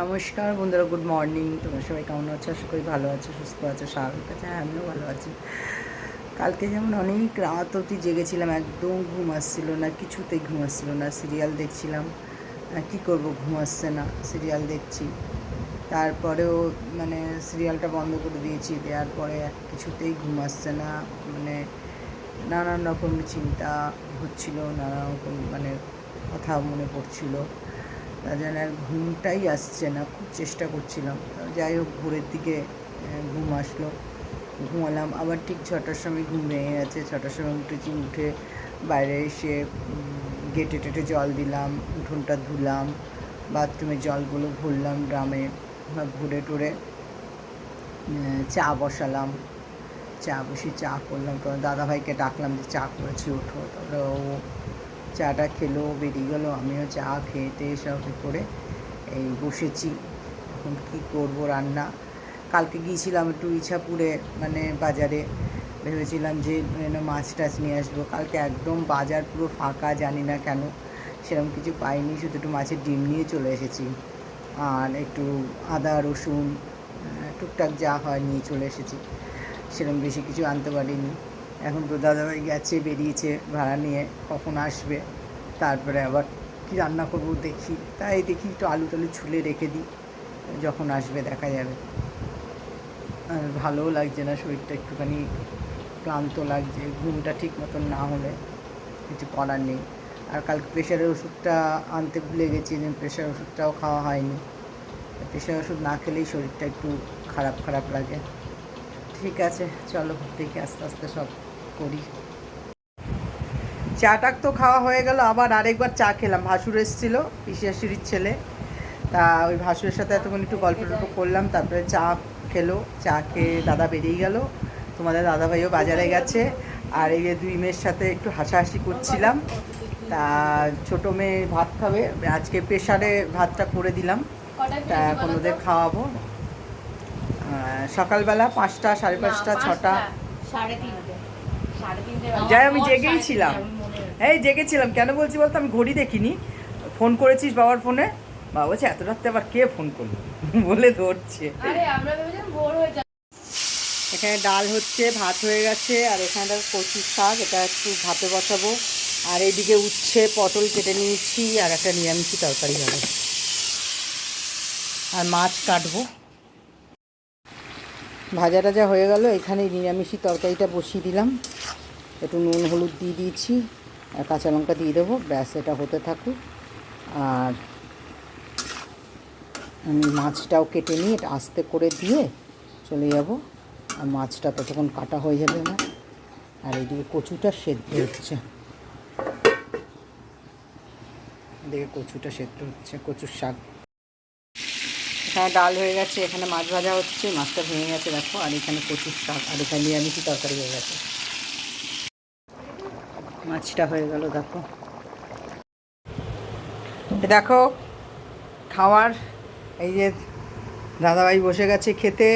নমস্কার বন্ধুরা, good morning. তোমরা সবাই কেমন আছো? আশা করি ভালো আছো, সুস্থ আছো, স্বাভাবিক আছে। হ্যাঁ আমিও ভালো আছি। কালকে যেমন অনেক রাত অবধি জেগেছিলাম, একদম ঘুম আসছিল না, কিছুতেই ঘুম আসছিল না। সিরিয়াল দেখছিলাম কী করব, ঘুম আসছে না, সিরিয়াল দেখছি। তারপরেও মানে সিরিয়ালটা বন্ধ করে দিয়েছি, দেওয়ার পরে কিছুতেই ঘুম আসছে না। মানে নানান রকম চিন্তা হচ্ছিল নানা রকম মানে কথা মনে পড়ছিল। তার জন্য আর ঘুমটাই আসছে না, খুব চেষ্টা করছিলাম। যাই হোক, ভোরের দিকে ঘুম আসলো। ঘুমালাম, আবার ঠিক ছটার সময় ঘুম ভেঙে গেছে। ছটার সময় উঠেছি উঠে বাইরে এসে গেটে টেটে জল দিলাম, উঠোনটা ধুলাম বাথরুমের জলগুলো ভরলাম ড্রামে ভরে টরে চা বসালাম। চা বসে চা করলাম। তো দাদাভাইকে ডাকলাম যে চা করেছি, ওঠো। তারপরে ও চাটা খেলো, বেরিয়ে গেলো, আমিও চা খেতে সব করে এই বসেছি। এখন কী করব রান্না? কালকে গিয়েছিলাম একটু ইছাপুরে মানে বাজারে। ভেবেছিলাম যে মাছ টাছ নিয়ে আসব। কালকে একদম বাজার পুরো ফাঁকা, জানি না কেন। সেরকম কিছু পাইনি, শুধু একটু মাছের ডিম নিয়ে চলে এসেছি। আর একটু আদা, রসুন টুকটাক যা হয় নিয়ে চলে এসেছি। সেরকম বেশি কিছু আনতে পারিনি। এখন তো দাদাভাই গেছে, বেরিয়েছে, ভাড়া নিয়ে কখন আসবে? তারপরে আবার কি রান্না করব দেখি। তাই দেখি একটু আলু টালু ছুলে রেখে দিই, যখন আসবে দেখা যাবে। আর ভালোও লাগছে না, শরীরটা একটুখানি ক্লান্ত লাগছে, ঘুমটা ঠিক মতন না হলে কিছু করার নেই। আর কালকে প্রেশারের ওষুধটা আনতে ভুলে গেছি প্রেশার ওষুধটাও খাওয়া হয়নি। প্রেশার ওষুধ না খেলেই শরীরটা একটু খারাপ খারাপ লাগে। ঠিক আছে, চলো, দেখি আস্তে আস্তে সব করি। চাটাক তো খাওয়া হয়ে গেল, আবার আরেকবার চা খেলাম। ভাসুর এসেছিল পিসিয়াশিরির ছেলে। তা ওই ভাসুরের সাথে এতক্ষণ একটু গল্প টল্প করলাম, তারপরে চা খেলো। চা খেয়ে দাদা বেরিয়ে গেল। তোমাদের দাদাভাইও বাজারে গেছে। আর এই যে দুই মেয়ের সাথে একটু হাসাহাসি করছিলাম। তা ছোটো মেয়ে ভাত খাবে। আজকে প্রেশারে ভাতটা করে দিলাম। তা এখন ওদের খাওয়াবো। সকালবেলা পাঁচটা, সাড়ে পাঁচটা, ছটা। সাড়ে তিনটে। যাই আমি জেগেই ছিলাম। এই জেগেছিলাম। কেন বলছি বলতো? আমি ঘড়ি দেখিনি। ফোন করেছিস বাবার ফোনে? বাবা বলছে এত রাত্রে আবার কে ফোন করল? বলে ধরছে। হয়ে এখানে ডাল হচ্ছে ভাত হয়ে গেছে আর এখানটা কচু শাক এটা একটু ভাতে বসাবো। আর এইদিকে উচ্ছে পটল কেটে নিয়েছি আর একটা নিরামিষি তরকারি হবে আর মাছ কাটবো। ভাজা টাজা হয়ে গেল এখানে নিরামিষি তরকারিটা বসিয়ে দিলাম। একটু নুন, হলুদ দিয়ে দিয়েছি, আর কাঁচা লঙ্কা দিয়ে দেবো, ব্যাস এটা হতে থাকুক। আর আমি মাছটাও কেটে নিয়ে এটা আস্তে করে দিয়ে চলে যাব, আর মাছটা ততক্ষণ কাটা হয়ে যাবে আমার। আর এইদিকে কচুটা সেদ্ধ হচ্ছে। এদিকে কচুটা সেদ্ধ হচ্ছে, কচুর শাক। এখানে ডাল হয়ে গেছে এখানে মাছ ভাজা হচ্ছে মাছটা ভেঙে গেছে দেখো আর এখানে প্রচুর শাক আর এখানে নিরামিষি তরকারি হয়ে গেছে। মাছটা হয়ে গেল দেখো। দেখো খাওয়ার এই যে দাদাভাই বসে গেছে খেতে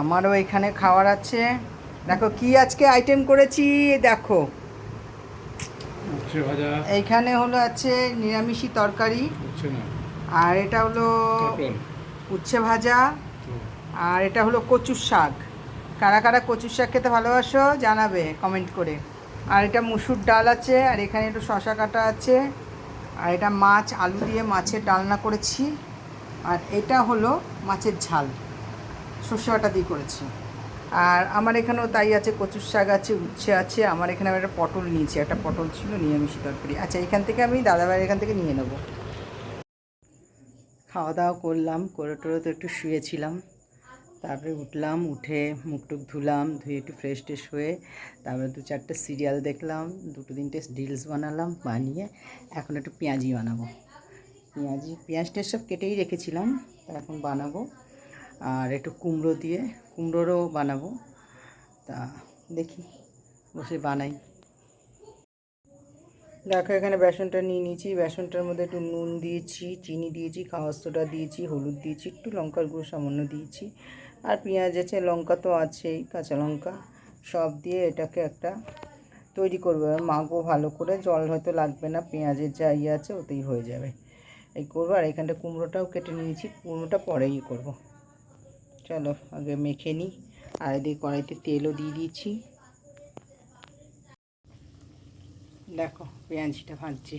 আমারও এখানে খাওয়ার আছে। দেখো কি আজকে আইটেম করেছি দেখো। এইখানে হলো আছে নিরামিষি তরকারি। আর এটা হলো উচ্ছে ভাজা আর এটা হলো কচুর শাক। কারা কারা কচুর শাক খেতে ভালোবাসো জানাবে কমেন্ট করে। আর এটা মুসুর ডাল আছে, আর এখানে একটু শশা কাটা আছে। আর এটা মাছ, আলু দিয়ে মাছের ডালনা করেছি। আর এটা হলো মাছের ঝাল, সর্ষে বাটা দিয়ে করেছি। আর আমার এখানেও তাই আছে, কচুর শাক আছে, উচ্ছে আছে। আমার এখানে আমি একটা পটল নিয়েছি, একটা পটল ছিল নিরামিষি তরকারি। আচ্ছা এখান থেকে আমি দাদাভাইয়ের এখান থেকে নিয়ে নেব। খাওয়া দাওয়া করলাম, করে টোরে তো একটু শুয়েছিলাম। তারপরে উঠলাম, উঠে মুখ টুক ধুলাম, ধুয়ে একটু ফ্রেশ ট্রেশ হয়ে তারপরে দু চারটে সিরিয়াল দেখলাম, দুটো তিনটে রিলস বানালাম, বানিয়ে এখন একটু পেঁয়াজি বানাবো। পেঁয়াজি, পেঁয়াজ টেয়াজ সব কেটেই রেখেছিলাম, তা এখন বানাবো। আর একটু কুমড়ো দিয়ে, কুমড়োরও বানাবো। তা দেখি, বসে বানাই। দেখো, এখানে বেসনটা নিয়ে নিয়েছি। বেসনটার মধ্যে একটু নুন দিয়েছি, চিনি দিয়েছি খাওয়া সোডা দিয়েছি, হলুদ দিয়েছি, একটু লঙ্কার গুঁড়ো সামান্য দিয়েছি। আর পেঁয়াজ আছে, লঙ্কা তো আছেই, কাঁচা লঙ্কা সব দিয়ে এটাকে একটা তৈরি করব। মাখবো ভালো করে, জল হয়তো লাগবে না, পেঁয়াজের যা ইয়ে আছে ওতেই হয়ে যাবে। এই করব, আর এখানটা কুমড়োটাও কেটে নিয়েছি, কুমড়োটা পরে ইয়ে করব। চলো, আগে মেখে নিই। আর এদিকে কড়াইতে তেলও দিয়ে দিয়েছি। দেখো পেঁয়াজিটা ভাজছি।